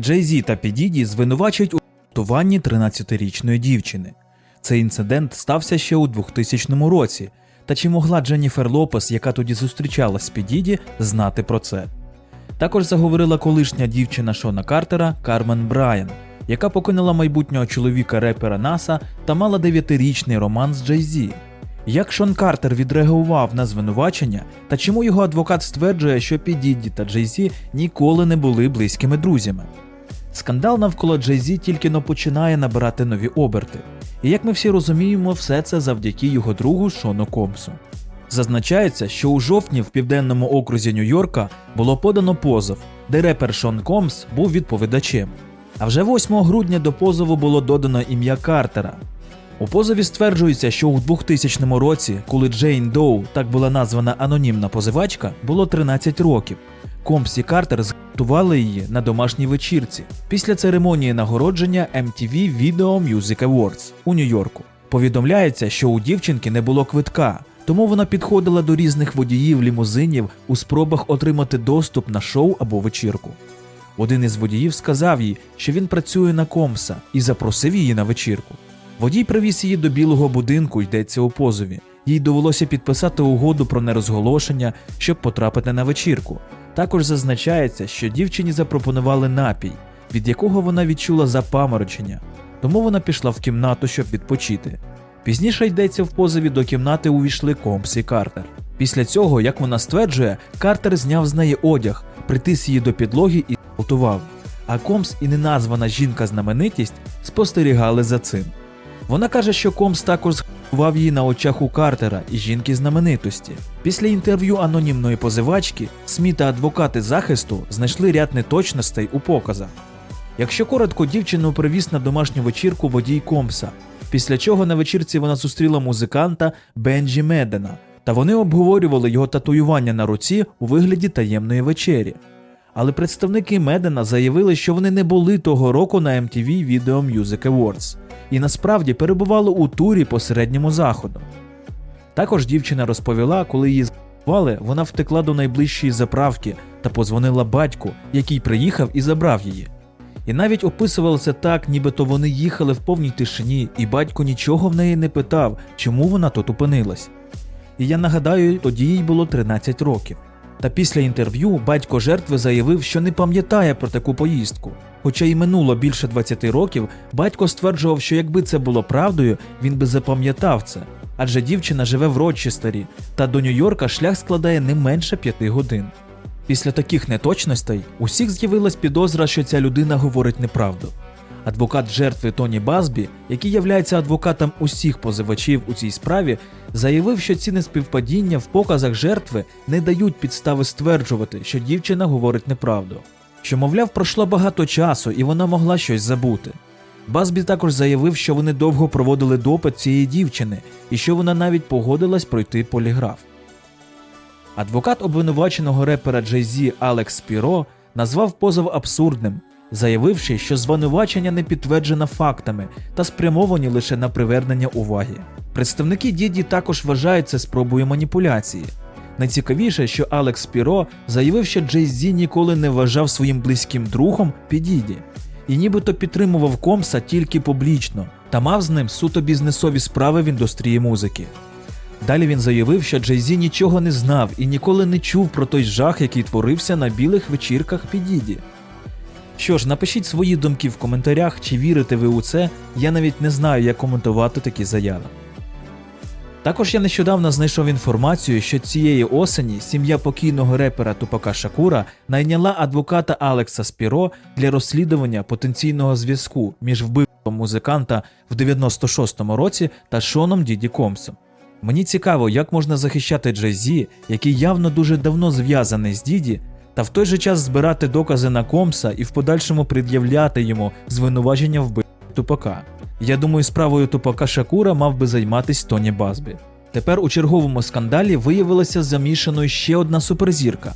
Джей Зі та Підіді звинувачують у гвалтуванні 13-річної дівчини. Цей інцидент стався ще у 2000 році. Та чи могла Дженніфер Лопес, яка тоді зустрічалась з Підіді, знати про це? Також заговорила колишня дівчина Шона Картера Кармен Брайан, яка покинула майбутнього чоловіка репера Наса та мала 9-річний роман з Джей Зі. Як Шон Картер відреагував на звинувачення, та чому його адвокат стверджує, що Підідді та Джей Зі ніколи не були близькими друзями? Скандал навколо Джей Зі тільки но починає набирати нові оберти. І як ми всі розуміємо, все це завдяки його другу Шону Комсу. Зазначається, що у жовтні в південному окрузі Нью-Йорка було подано позов, де репер Шон Комс був відповідачем. А вже 8 грудня до позову було додано ім'я Картера. У позові стверджується, що у 2000 році, коли Джейн Доу, так була названа анонімна позивачка, було 13 років. Компс і Картер зґвалтували її на домашній вечірці після церемонії нагородження MTV Video Music Awards у Нью-Йорку. Повідомляється, що у дівчинки не було квитка, тому вона підходила до різних водіїв лімузинів у спробах отримати доступ на шоу або вечірку. Один із водіїв сказав їй, що він працює на Комса і запросив її на вечірку. Водій привіз її до білого будинку, йдеться у позові. Їй довелося підписати угоду про нерозголошення, щоб потрапити на вечірку. Також зазначається, що дівчині запропонували напій, від якого вона відчула запаморочення, тому вона пішла в кімнату, щоб відпочити. Пізніше йдеться в позові до кімнати увійшли Компс і Картер. Після цього, як вона стверджує, Картер зняв з неї одяг, притис її до підлоги і зґвалтував. А Комс і неназвана жінка-знаменитість спостерігали за цим. Вона каже, що Комс також зґвалтував її на очах у Картера і жінки знаменитості. Після інтерв'ю анонімної позивачки СМІ та адвокати захисту знайшли ряд неточностей у показах. Якщо коротко, дівчину привіз на домашню вечірку водій Комса, після чого на вечірці вона зустріла музиканта Бенджі Медена, та вони обговорювали його татуювання на руці у вигляді таємної вечері. Але представники Медена заявили, що вони не були того року на MTV Video Music Awards і насправді перебували у турі по середньому заходу. Також дівчина розповіла, коли її збивали, вона втекла до найближчої заправки та позвонила батьку, який приїхав і забрав її. І навіть описували це так, нібито вони їхали в повній тишині, і батько нічого в неї не питав, чому вона тут опинилась. І я нагадаю, тоді їй було 13 років. Та після інтерв'ю батько жертви заявив, що не пам'ятає про таку поїздку. Хоча й минуло більше 20 років, батько стверджував, що якби це було правдою, він би запам'ятав це. Адже дівчина живе в Рочестері, та до Нью-Йорка шлях складає не менше 5 годин. Після таких неточностей усіх з'явилась підозра, що ця людина говорить неправду. Адвокат жертви Тоні Базбі, який являється адвокатом усіх позивачів у цій справі, заявив, що ці неспівпадіння в показах жертви не дають підстави стверджувати, що дівчина говорить неправду. Що, мовляв, пройшло багато часу і вона могла щось забути. Базбі також заявив, що вони довго проводили допит цієї дівчини і що вона навіть погодилась пройти поліграф. Адвокат обвинуваченого репера Джей-Зі Алекс Піро назвав позов абсурдним, заявивши, що звинувачення не підтверджено фактами та спрямовані лише на привернення уваги. Представники Діді також вважають це спробою маніпуляції. Найцікавіше, що Алекс Піро заявив, що Джей-Зі ніколи не вважав своїм близьким другом Підіді, і нібито підтримував Комса тільки публічно та мав з ним суто бізнесові справи в індустрії музики. Далі він заявив, що Джей-Зі нічого не знав і ніколи не чув про той жах, який творився на білих вечірках Підіді. Що ж, напишіть свої думки в коментарях, чи вірите ви у це, я навіть не знаю, як коментувати такі заяви. Також я нещодавно знайшов інформацію, що цієї осені сім'я покійного репера Тупака Шакура найняла адвоката Алекса Спіро для розслідування потенційного зв'язку між вбивством музиканта в 96-му році та Шоном Діді Комсом. Мені цікаво, як можна захищати Джей-Зі, який явно дуже давно зв'язаний з Діді, та в той же час збирати докази на Комса і в подальшому пред'являти йому звинувачення вбивства Тупака. Я думаю, справою Тупака Шакура мав би займатися Тоні Базбі. Тепер у черговому скандалі виявилася замішаною ще одна суперзірка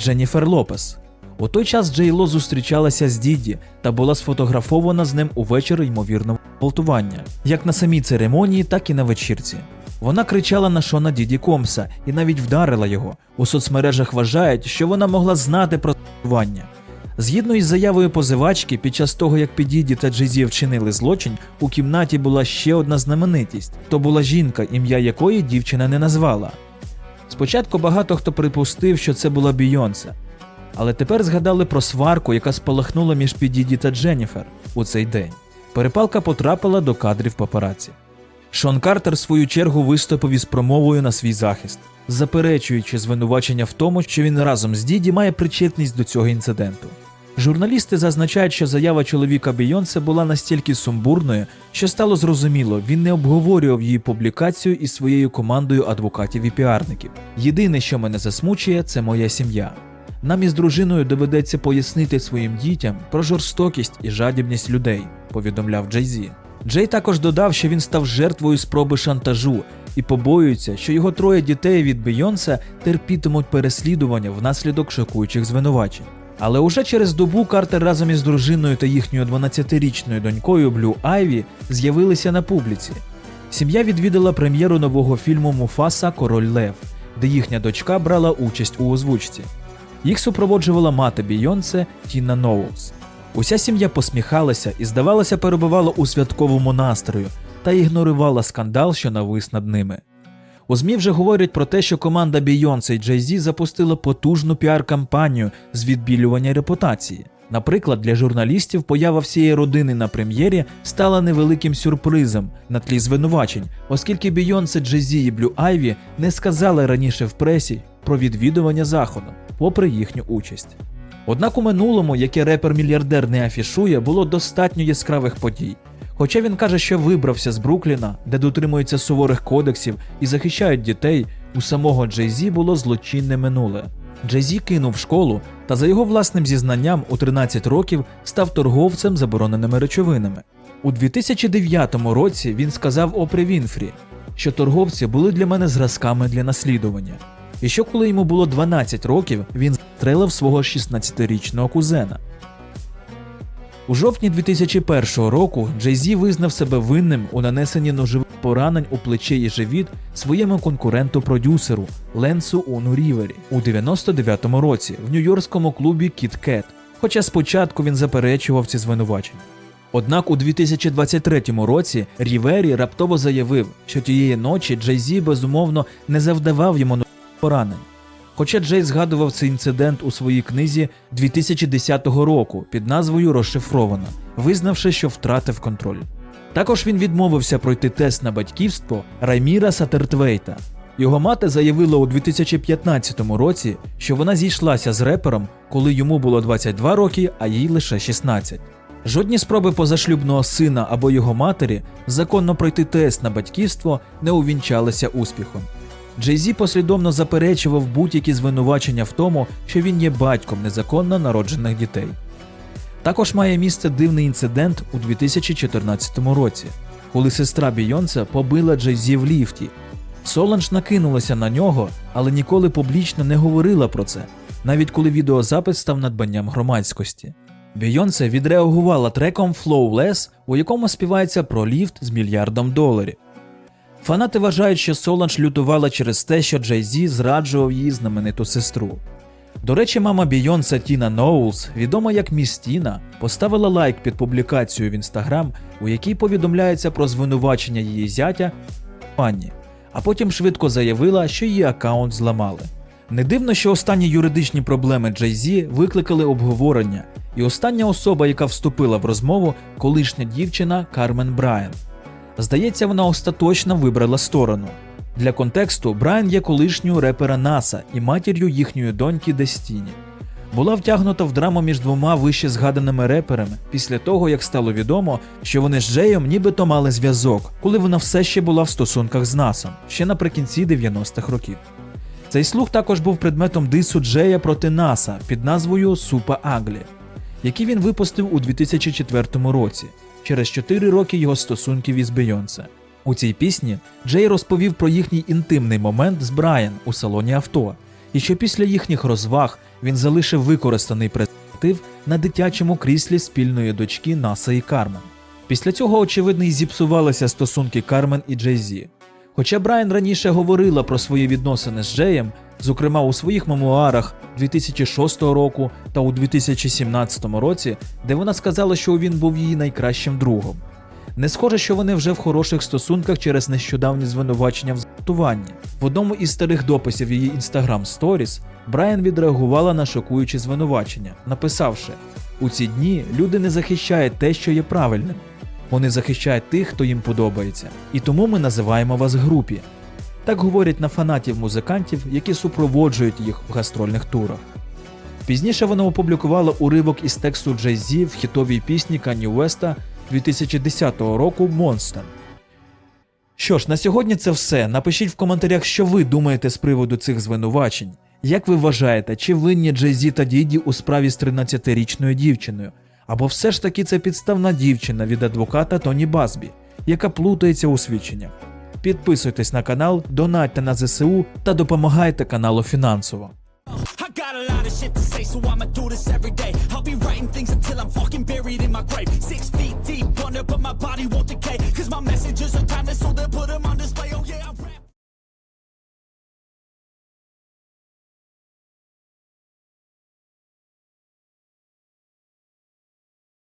Дженніфер Лопес. У той час Джей Ло зустрічалася з Діді та була сфотографована з ним у вечір ймовірного гвалтування, як на самій церемонії, так і на вечірці. Вона кричала на Шона Діді Комса і навіть вдарила його. У соцмережах вважають, що вона могла знати про гвалтування. Згідно із заявою позивачки, під час того, як Підіді та Джезі вчинили злочин, у кімнаті була ще одна знаменитість то була жінка, ім'я якої дівчина не назвала. Спочатку багато хто припустив, що це була Бійонсе, але тепер згадали про сварку, яка спалахнула між Підіді та Дженніфер у цей день. Перепалка потрапила до кадрів папараці. Шон Картер, в свою чергу, виступив із промовою на свій захист, заперечуючи звинувачення в тому, що він разом з Діді має причетність до цього інциденту. Журналісти зазначають, що заява чоловіка Бійонсе була настільки сумбурною, що стало зрозуміло, він не обговорював її публікацію із своєю командою адвокатів і піарників. Єдине, що мене засмучує, це моя сім'я. Нам із дружиною доведеться пояснити своїм дітям про жорстокість і жадібність людей, повідомляв Джей Зі. Джей також додав, що він став жертвою спроби шантажу і побоюється, що його троє дітей від Бейонса терпітимуть переслідування внаслідок шокуючих звинувачень. Але уже через добу Картер разом із дружиною та їхньою 12-річною донькою Блю Айві з'явилися на публіці. Сім'я відвідала прем'єру нового фільму Муфаса Король Лев, де їхня дочка брала участь у озвучці. Їх супроводжувала мати Бійонсе Тіна Ноулс. Уся сім'я посміхалася і, здавалося, перебувала у святковому настрою та ігнорувала скандал, що навис над ними. У ЗМІ вже говорять про те, що команда Бейонсе і Jay-Z запустила потужну піар-кампанію з відбілювання репутації. Наприклад, для журналістів поява всієї родини на прем'єрі стала невеликим сюрпризом на тлі звинувачень, оскільки Бейонсе, Jay-Z і Блю Айві не сказали раніше в пресі про відвідування заходу, попри їхню участь. Однак у минулому, яке репер-мільярдер не афішує, було достатньо яскравих подій. Хоча він каже, що вибрався з Брукліна, де дотримуються суворих кодексів і захищають дітей, у самого Джей-Зі було злочинне минуле. Джей-Зі кинув школу та, за його власним зізнанням, у 13 років став торговцем забороненими речовинами. У 2009 році він сказав Опрі Вінфрі, що торговці були для мене зразками для наслідування. І що коли йому було 12 років, він застрелив свого 16-річного кузена. У жовтні 2001 року Джей-Зі визнав себе винним у нанесенні ножових поранень у плече і живіт своєму конкуренту-продюсеру Ленсу Уну Рівері у 99-му році в нью-йоркському клубі Кіт Кет, хоча спочатку він заперечував ці звинувачення. Однак у 2023 році Рівері раптово заявив, що тієї ночі Джей-Зі безумовно не завдавав йому поранень. Хоча Джей згадував цей інцидент у своїй книзі 2010 року під назвою Розшифровано, визнавши, що втратив контроль. Також він відмовився пройти тест на батьківство Райміра Сатертвейта. Його мати заявила у 2015 році, що вона зійшлася з репером, коли йому було 22 роки, а їй лише 16. Жодні спроби позашлюбного сина або його матері законно пройти тест на батьківство не увінчалися успіхом. Джей-Зі послідовно заперечував будь-які звинувачення в тому, що він є батьком незаконно народжених дітей. Також має місце дивний інцидент у 2014 році, коли сестра Бійонса побила Джей-Зі в ліфті. Соланж накинулася на нього, але ніколи публічно не говорила про це, навіть коли відеозапис став надбанням громадськості. Бійонсе відреагувала треком Flowless, у якому співається про ліфт з мільярдом доларів. Фанати вважають, що Соланж лютувала через те, що Джей Зі зраджував її знамениту сестру. До речі, мама Бійонса Тіна Ноулс, відома як Міс Тіна, поставила лайк під публікацією в інстаграм, у якій повідомляється про звинувачення її зятя Панні, а потім швидко заявила, що її аккаунт зламали. Не дивно, що останні юридичні проблеми Джей Зі викликали обговорення, і остання особа, яка вступила в розмову, колишня дівчина Кармен Брайан. Здається, вона остаточно вибрала сторону. Для контексту Брайан є колишньою репера Наса і матір'ю їхньої доньки Дестіні. Була втягнута в драму між двома вище згаданими реперами після того, як стало відомо, що вони з Джеєм нібито мали зв'язок, коли вона все ще була в стосунках з Насом, ще наприкінці 90-х років. Цей слух також був предметом дису Джея проти Наса під назвою Супа Аглі, який він випустив у 2004 році через 4 роки його стосунків із Бейонсе. У цій пісні Джей розповів про їхній інтимний момент з Брайан у салоні авто, і що після їхніх розваг він залишив використаний презерватив на дитячому кріслі спільної дочки Наса і Кармен. Після цього, очевидно, і зіпсувалися стосунки Кармен і Джей Зі. Хоча Брайан раніше говорила про свої відносини з Джеєм, зокрема у своїх мемуарах 2006 року та у 2017 році, де вона сказала, що він був її найкращим другом. Не схоже, що вони вже в хороших стосунках через нещодавні звинувачення в зґвалтуванні. В одному із старих дописів її Instagram Stories Брайан відреагувала на шокуючі звинувачення, написавши: у ці дні люди не захищають те, що є правильним. Вони захищають тих, хто їм подобається, і тому ми називаємо вас групі. Так говорять на фанатів музикантів, які супроводжують їх в гастрольних турах. Пізніше вона опублікувала уривок із тексту Jay-Z в хітовій пісні Кані Уеста 2010 року Monster. Що ж, на сьогодні це все. Напишіть в коментарях, що ви думаєте з приводу цих звинувачень. Як ви вважаєте, чи винні Jay-Z та Діді у справі з 13-річною дівчиною? Або все ж таки це підставна дівчина від адвоката Тоні Базбі, яка плутається у свідченнях? Підписуйтесь на канал, донатьте на ЗСУ та допомагайте каналу фінансово. I got a lot of shit to say, so I'ma do this every day. I'll be writing things until I'm fucking buried in my grave. Six feet deep under, but my body won't decay. Cause my messages are timeless, so they'll put them on display. Oh